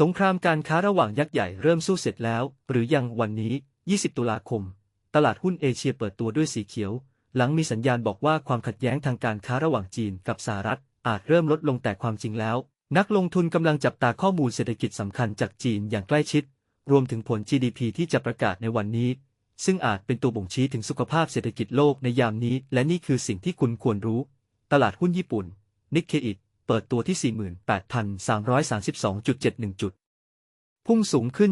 สงครามการค้าระหว่างยักษ์ใหญ่เริ่มสู้เสร็จแล้ว หรือยังวันนี้ 20 ตุลาคม ตลาดหุ้นเอเชียเปิดตัวด้วยสีเขียว หลังมีสัญญาณบอกว่าความขัดแย้งทางการค้าระหว่างจีนกับสหรัฐ อาจเริ่มลดลงแต่ความจริงแล้ว นักลงทุนกำลังจับตาข้อมูลเศรษฐกิจสำคัญจากจีนอย่างใกล้ชิด รวมถึงผล GDP ที่จะประกาศในวันนี้ ซึ่งอาจเป็นตัวบ่งชี้ถึงสุขภาพเศรษฐกิจโลกในยามนี้ และนี่คือสิ่งที่คุณควรรู้ ตลาดหุ้นญี่ปุ่นนิกเคอิ เปิดตัวที่ 48,332.71 จุด พุ่งสูงขึ้น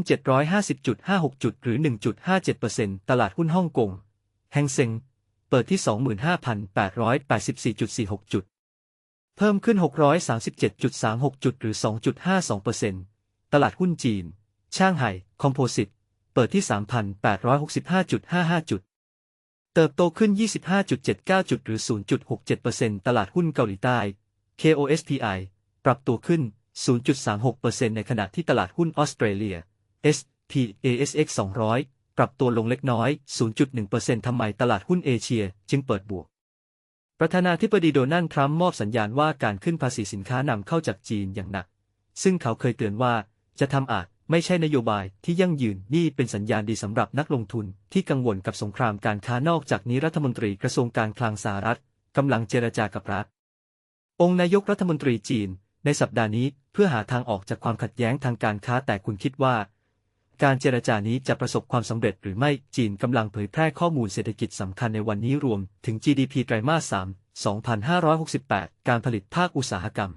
750.56 จุด หรือ 1.57%ตลาดหุ้นฮ่องกงแฮงเซ็งเปิดที่ 25,884.46 จุด เพิ่มขึ้น 637.36 จุด หรือ 2.52%ตลาดหุ้นจีน ช่างไห่คอมโพสิต เปิดที่ 3,865.55 จุดเติบโตขึ้น 25.79 จุด หรือ 0.67%ตลาดหุ้นเกาหลีใต้ KOSPI ปรับตัวขึ้น 0.36%ในขณะที่ตลาดหุ้นออสเตรเลีย SPASX 200 ปรับตัวลงเล็กน้อย 0.1%ทำไมตลาดหุ้นเอเชียจึงเปิดบวก ประธานาธิบดีโดนัลด์ทรัมป์มอบสัญญาณว่าการขึ้นภาษีสินค้านำเข้าจากจีนอย่างหนัก ซึ่งเขาเคยเตือนว่าจะทำอาจไม่ใช่นโยบายที่ยั่งยืนนี่เป็นสัญญาณดีสำหรับนักลงทุนที่กังวลกับสงครามการค้านอกจากนี้รัฐมนตรีกระทรวงการคลังสหรัฐกำลังเจรจากับรัฐ องค์นายกรัฐมนตรีจีน ในสัปดาห์นี้เพื่อหาทางออกจากความขัดแย้งทางการค้าแต่คุณคิดว่า การเจรจานี้จะประสบความสำเร็จหรือไม่จีนกำลังเผยแพร่ข้อมูลเศรษฐกิจสำคัญในวันนี้รวม ถึง GDP ไตรมาส 3 2568 การผลิตภาคอุตสาหกรรม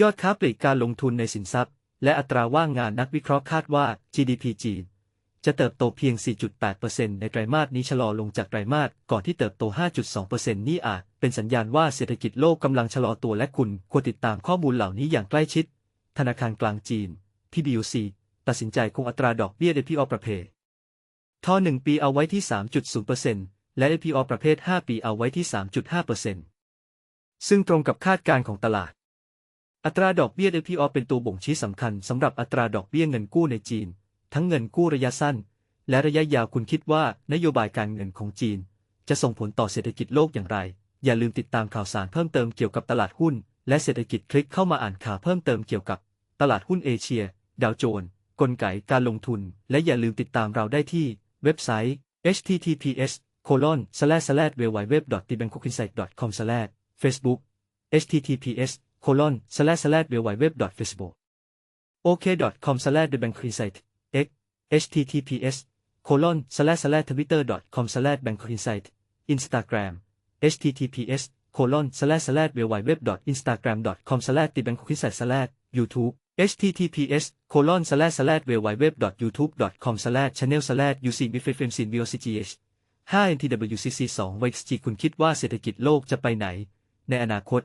ยอดค้าปลีกการลงทุนในสินทรัพย์ และอัตราว่างงานนักวิเคราะห์คาดว่า GDP จีน จะเติบโตเพียง 4.8%ในไตรมาสนี้ชะลอลงจากไตรมาสก่อนที่เติบโต 5.2%นี่อาจเป็นสัญญาณว่าเศรษฐกิจโลกกำลังชะลอตัวและคุณควรติดตามข้อมูลเหล่านี้อย่างใกล้ชิด ธนาคารกลางจีน PBOC ตัดสินใจคงอัตราดอกเบี้ย APR ประเภททอ1ปีเอาไว้ที่ 3.0%และ APR ประเภท 5 ปีเอาไว้ที่ 3.5%ซึ่งตรงกับคาดการณ์ของตลาดอัตราดอกเบี้ย APR เป็นตัวบ่งชี้สำคัญสำหรับอัตราดอกเบี้ยเงินกู้ในจีน ทั้งเงินกู้ระยะสั้น และระยะยาวคุณคิดว่านโยบายการเงินของจีน จะส่งผลต่อเศรษฐกิจโลกอย่างไร อย่าลืมติดตามข่าวสารเพิ่มเติมเกี่ยวกับตลาดหุ้น และเศรษฐกิจคลิกเข้ามาอ่านข่าวเพิ่มเติมเกี่ยวกับตลาดหุ้นเอเชีย ดาวโจนส์กลไกการลงทุน และอย่าลืมติดตามเราได้ที่เว็บไซต์ https colon slash slash www.thebangkokinsight com slash facebook https colon slash slash www.facebook ok.com slash thebangkokinsight https colon slash slash twitter.com slash bankinsight instagram https colon slash slash www.instagram.com slash the bank insight slash youtube https colon slash slash www.youtube.com slash channel slash ucbfmcin vocgh 5 ntwcc 2 wxg คุณคิดว่าเศรษฐกิจโลกจะไปไหน ในอนาคต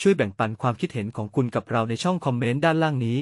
ช่วยแบ่งปันความคิดเห็นของคุณกับเราในช่องคอมเมนต์ด้านล่างนี้